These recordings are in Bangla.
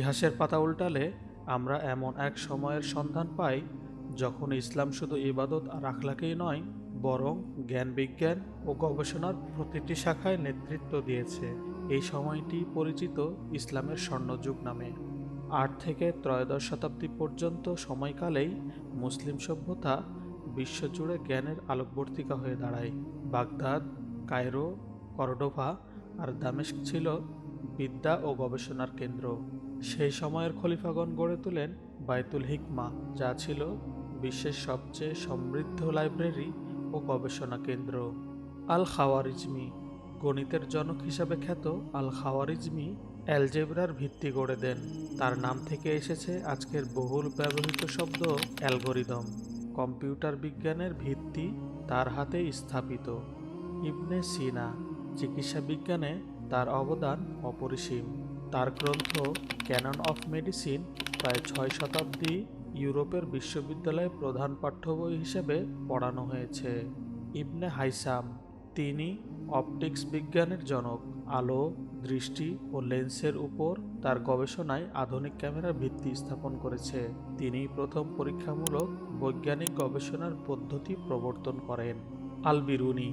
ইতিহাসের পাতা উল্টালে আমরা এমন এক সময়ের সন্ধান পাই যখন ইসলাম শুধু ইবাদত আর আখলাকেই নয়, বরং জ্ঞান বিজ্ঞান ও গবেষণার প্রতিটি শাখায় নেতৃত্ব দিয়েছে। এই সময়টি পরিচিত ইসলামের স্বর্ণযুগ নামে। আট থেকে ত্রয়োদশ শতাব্দী পর্যন্ত সময়কালেই মুসলিম সভ্যতা বিশ্বজুড়ে জ্ঞানের আলোকবর্তিকা হয়ে দাঁড়ায়। বাগদাদ, কায়রো, করডোভা আর দামেস্ক ছিল বিদ্যা ও গবেষণার কেন্দ্র। সেই সময়ের খলিফাগণ গড়ে তোলেন বায়তুল হিকমা, যা ছিল বিশ্বের সবচেয়ে সমৃদ্ধ লাইব্রেরি ও গবেষণা কেন্দ্র। আল খাওয়ারিজমি গণিতের জনক হিসাবে খ্যাত আল খাওয়ারিজমি অ্যালজেব্রার ভিত্তি গড়ে দেন। তার নাম থেকে এসেছে আজকের বহুল ব্যবহৃত শব্দ অ্যালগোরিদম। কম্পিউটার বিজ্ঞানের ভিত্তি তার হাতেই স্থাপিত। ইবনে সিনা, চিকিৎসা বিজ্ঞানে তার অবদান অপরিসীম। তার গ্রন্থ ক্যানন অফ মেডিসিন প্রায় ছয় শতাব্দী ইউরোপের বিশ্ববিদ্যালয়ে প্রধান পাঠ্য বই হিসেবে পড়ানো হয়েছে। ইবনে হাইসাম, তিনি অপটিক্স বিজ্ঞানের জনক। আলো, দৃষ্টি ও লেন্সের উপর তার গবেষণায় আধুনিক ক্যামেরার ভিত্তি স্থাপন করেছে। তিনি প্রথম পরীক্ষামূলক বৈজ্ঞানিক গবেষণার পদ্ধতি প্রবর্তন করেন। আল বিরুনি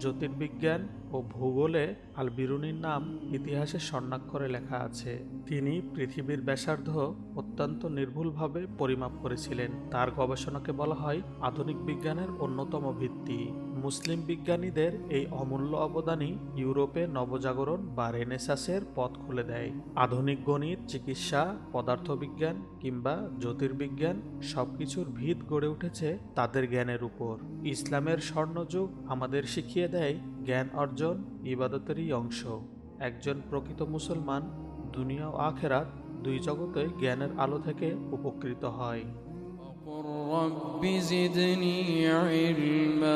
জ্যোতির্বিজ্ঞান ও ভূগোলে আল বিরুনির নাম ইতিহাসে স্বর্ণাক্ষরে লেখা আছে। তিনি পৃথিবীর ব্যাসার্ধ অত্যন্ত নির্ভুলভাবে পরিমাপ করেছিলেন। তার গবেষণাকে বলা হয় আধুনিক বিজ্ঞানের অন্যতম ভিত্তি। মুসলিম বিজ্ঞানীদের এই অমূল্য অবদানই ইউরোপে নবজাগরণ বা রেনেসাসের পথ খুলে দেয়। আধুনিক গণিত, চিকিৎসা, পদার্থবিজ্ঞান কিংবা জ্যোতির্বিজ্ঞান সবকিছুর ভিত গড়ে উঠেছে তাদের জ্ঞানের উপর। ইসলামের স্বর্ণযুগ আমাদের শিখিয়ে দেয় জ্ঞান অর্জন, ইবাদতেরই অংশ। একজন প্রকৃত মুসলমান দুনিয়া ও আখেরাত দুই জগতে জ্ঞানের আলো থেকে উপকৃত হয়। رب زدني علما.